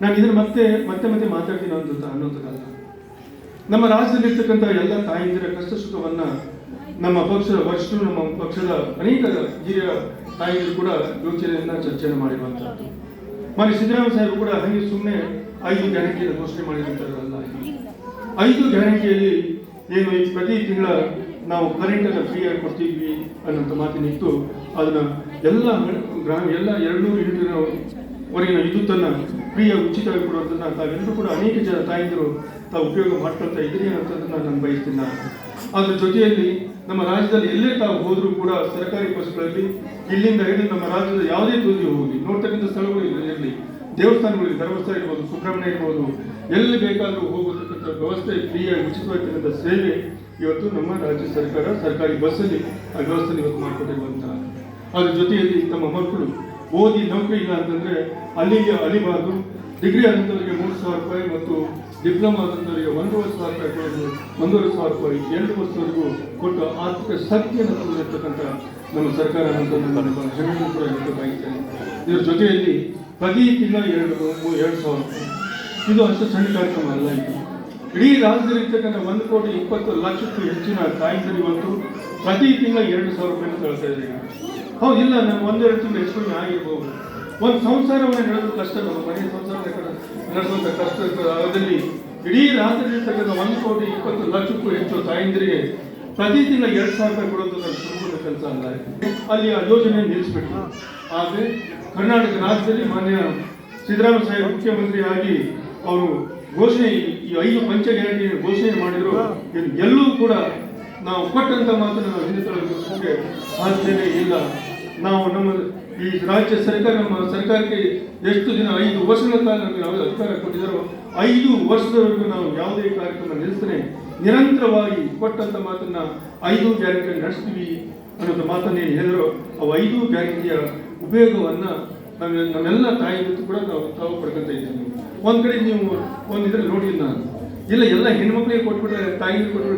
ನಾನು ಇದನ್ನು ಮತ್ತೆ ಮತ್ತೆ ಮತ್ತೆ ಮಾತಾಡ್ತೀನಿ ಅನ್ನೋದು ಅನ್ನೋದಕ್ಕಲ್ಲ ನಮ್ಮ ರಾಜ್ಯದಲ್ಲಿರ್ತಕ್ಕಂಥ ಎಲ್ಲ ತಾಯಂದಿರ ಕಷ್ಟ ಸುಖವನ್ನು ನಮ್ಮ ಪಕ್ಷದ ವರಿಷ್ಠರು, ನಮ್ಮ ಪಕ್ಷದ ಅನೇಕ ಹಿರಿಯ ತಾಯಂದಿರು ಕೂಡ ಯೋಚನೆಯನ್ನು ಚರ್ಚೆಯನ್ನು ಮಾಡಿರುವಂಥದ್ದು ಮಾನ್ಯ ಸಿದ್ದರಾಮಯ್ಯ ಸಾಹೇಬರು ಕೂಡ ಹಾಗೆ ಸುಮ್ಮನೆ ಐದು ಗ್ಯಾರಂಟಿಯನ್ನು ಘೋಷಣೆ ಮಾಡಿರುವಂಥದ್ದಲ್ಲ ಐದು ಗ್ಯಾರಂಟಿಯಲ್ಲಿ ಏನು ಈ ಪ್ರತಿ ತಿಂಗಳ ನಾವು ಕರೆಂಟನ್ನು ಫ್ರೀಯಾಗಿ ಕೊಡ್ತೀವಿ ಅನ್ನೋಂಥ ಮಾತಿನಿತ್ತು ಅದನ್ನು ಎಲ್ಲ ಗ್ರಾಮ, ಎಲ್ಲ ಎರಡ್ನೂರು ಯೂನಿಟಿನ ವರೆಗಿನ ವಿದ್ಯುತ್ತನ್ನು ಫ್ರೀಯಾಗಿ ಉಚಿತವಾಗಿ ಕೊಡುವಂಥದ್ದನ್ನ ತಾವೆಲ್ಲರೂ ಕೂಡ ಅನೇಕ ಜನ ತಾಯಂದಿರು ತಾವು ಉಪಯೋಗ ಮಾಡ್ಕೊಳ್ತಾ ಇದ್ದೀರಿ ಅನ್ನೋದನ್ನು ನಾನು ಬಯಸ್ತೀನಿ ನಾನು. ಅದ್ರ ಜೊತೆಯಲ್ಲಿ ನಮ್ಮ ರಾಜ್ಯದಲ್ಲಿ ಎಲ್ಲೇ ತಾವು ಹೋದರೂ ಕೂಡ ಸರ್ಕಾರಿ ಬಸ್ಗಳಲ್ಲಿ ಇಲ್ಲಿಂದ ಹಿಡಿದು ನಮ್ಮ ರಾಜ್ಯದ ಯಾವುದೇ ತುದಿ ಹೋಗಿ, ನೋಡ್ತಕ್ಕಂಥ ಸ್ಥಳಗಳು ಇರಲಿ ದೇವಸ್ಥಾನಗಳು ಧರ್ಮಸ್ಥಳ ಇರ್ಬೋದು, ಸುಬ್ರಹ್ಮಣ್ಯ ಇರ್ಬೋದು, ಎಲ್ಲಿ ಬೇಕಾದರೂ ಹೋಗೋದಕ್ಕಂಥ ವ್ಯವಸ್ಥೆ ಫ್ರೀಯಾಗಿ ಉಚಿತವಾಗಿರ್ತಕ್ಕಂಥ ಸೇವೆ ಇವತ್ತು ನಮ್ಮ ರಾಜ್ಯ ಸರ್ಕಾರ ಸರ್ಕಾರಿ ಬಸ್ಸಲ್ಲಿ ಆ ವ್ಯವಸ್ಥೆ ಇವತ್ತು ಮಾಡಿಕೊಟ್ಟಿರುವಂತಹ ಅದ್ರ ಜೊತೆಯಲ್ಲಿ ತಮ್ಮ ಮಕ್ಕಳು ಓದಿ ನೌಕರಿ ಇಲ್ಲ ಅಂತಂದರೆ ಅಲ್ಲಿಗೆ ಅಲಿಬಾರ್ದು ಡಿಗ್ರಿ ಆದಂಥವರಿಗೆ ಮೂರು ಸಾವಿರ ರೂಪಾಯಿ ಮತ್ತು ಡಿಪ್ಲೊಮಾ ಆದಂಥವರಿಗೆ ಒಂದೂವರೆ ಸಾವಿರ ರೂಪಾಯಿ ಕೊಡೋದು, ಒಂದೂವರೆ ಸಾವಿರ ರೂಪಾಯಿ ಎರಡು ವರ್ಷವರೆಗೂ ಕೊಟ್ಟು ಆರ್ಥಿಕ ಶಕ್ತಿಯನ್ನು ತಂದಿರ್ತಕ್ಕಂಥ ನಮ್ಮ ಸರ್ಕಾರ ನಾನು ಹೆಮ್ಮೆಯನ್ನು ಕೂಡ ಹೇಳಬೇಕಾಗಿದ್ದೇನೆ ಇದರ ಜೊತೆಯಲ್ಲಿ ಪ್ರತಿ ತಿಂಗಳ ಎರಡು ಎರಡು ಸಾವಿರ ರೂಪಾಯಿ. ಇದು ಅಷ್ಟು ಸಣ್ಣ ಕಾರ್ಯಕ್ರಮ ಅಲ್ಲ ಇದು. ಇಡೀ ರಾಜ್ಯದಲ್ಲಿ ಇರ್ತಕ್ಕಂಥ ಒಂದು ಕೋಟಿ ಇಪ್ಪತ್ತು ಲಕ್ಷಕ್ಕೂ ಹೆಚ್ಚಿನ ತಾಯಂದಿರು ಇವತ್ತು ಪ್ರತಿ ತಿಂಗಳ ಎರಡು ಸಾವಿರ ರೂಪಾಯಿ ಕಳ್ತಾ ಇದ್ದಾರೆ ಹೌದು, ಇಲ್ಲ, ನಮ್ಗೆ ಒಂದೆರಡು ತಿಂಗಳು ಹೆಚ್ಚು ಆಗಿರ್ಬೋದು. ಒಂದು ಸಂಸಾರವನ್ನು ನಡೆದು ಕಷ್ಟ ನಮ್ಮ ಮನೆ ಸಂಸಾರ ನಡೆಸುವಂಥ ಕಷ್ಟ ಅದರಲ್ಲಿ ಇಡೀ ರಾತ್ರಿ ಇರ್ತಕ್ಕಂಥ ಒಂದು ಕೋಟಿ ಇಪ್ಪತ್ತು ಲಕ್ಷಕ್ಕೂ ಹೆಚ್ಚು ತಾಯಂದಿರಿಗೆ ಪ್ರತಿ ತಿಂಗಳ ಎರಡು ಸಾವಿರ ರೂಪಾಯಿ ಕೊಡೋದು ನನ್ನ ಸಂಪೂರ್ಣ ಕೆಲಸ ಅಲ್ಲ. ಅಲ್ಲಿ ಆ ಯೋಜನೆ ನಿಲ್ಲಿಸ್ಬಿಟ್ಟು ಆದರೆ ಕರ್ನಾಟಕ ರಾಜ್ಯದಲ್ಲಿ ಮಾನ್ಯ ಸಿದ್ದರಾಮಯ್ಯ ಸಾಹೇಬ್ ಮುಖ್ಯಮಂತ್ರಿ ಆಗಿ ಅವರು ಘೋಷಣೆ, ಈ ಐದು ಪಂಚ ಗ್ಯಾರಂಟಿ ಘೋಷಣೆ ಮಾಡಿದ್ರು. ಎಲ್ಲೂ ಕೂಡ ನಾವು ಕೊಟ್ಟಂತ ಮಾತನ್ನು ನಾವು ಹಿಂದೆ ಸಾಧ್ಯನೇ ಇಲ್ಲ. ನಾವು ನಮ್ಮ ಈ ರಾಜ್ಯ ಸರ್ಕಾರ, ನಮ್ಮ ಸರ್ಕಾರಕ್ಕೆ ಎಷ್ಟು ದಿನ, ಐದು ವರ್ಷಗಳ ಕಾಲ ನಮಗೆ ಯಾವುದೇ ಅಧಿಕಾರ ಕೊಟ್ಟಿದ್ದಾರೋ ಐದು ವರ್ಷದವರೆಗೂ ನಾವು ಯಾವುದೇ ಕಾರ್ಯಕ್ರಮ ನಿಲ್ಲಿಸ್ತೇನೆ ನಿರಂತರವಾಗಿ ಕೊಟ್ಟಂತ ಮಾತನ್ನ ಐದು ಗ್ಯಾರಂಟಿ ನಡೆಸ್ತೀವಿ ಅನ್ನೋದು ಮಾತನ್ನ ಹೇಳಿದ್ರು. ಅವು ಐದು ಗ್ಯಾರಂಟಿಯ ಉಪಯೋಗವನ್ನ ನಮ್ಮ ನಮ್ಮೆಲ್ಲ ತಾಯಿಗಳು ಕೂಡ ನಾವು ತಾವು ಪಡ್ಕೊಂತ ಇದ್ದೀವಿ. ಒಂದ್ ಕಡೆ ನೀವು ಒಂದಿದ್ರೆ ನೋಡಿ ನೋಡಿಲ್ಲ ನಾನು. ಇಲ್ಲ, ಎಲ್ಲ ಹೆಣ್ಮಕ್ಳಿಗೆ ಕೊಟ್ಬಿಟ್ರೆ, ತಾಯಿಗೆ ಕೊಟ್ಬಿಟ್ರೆ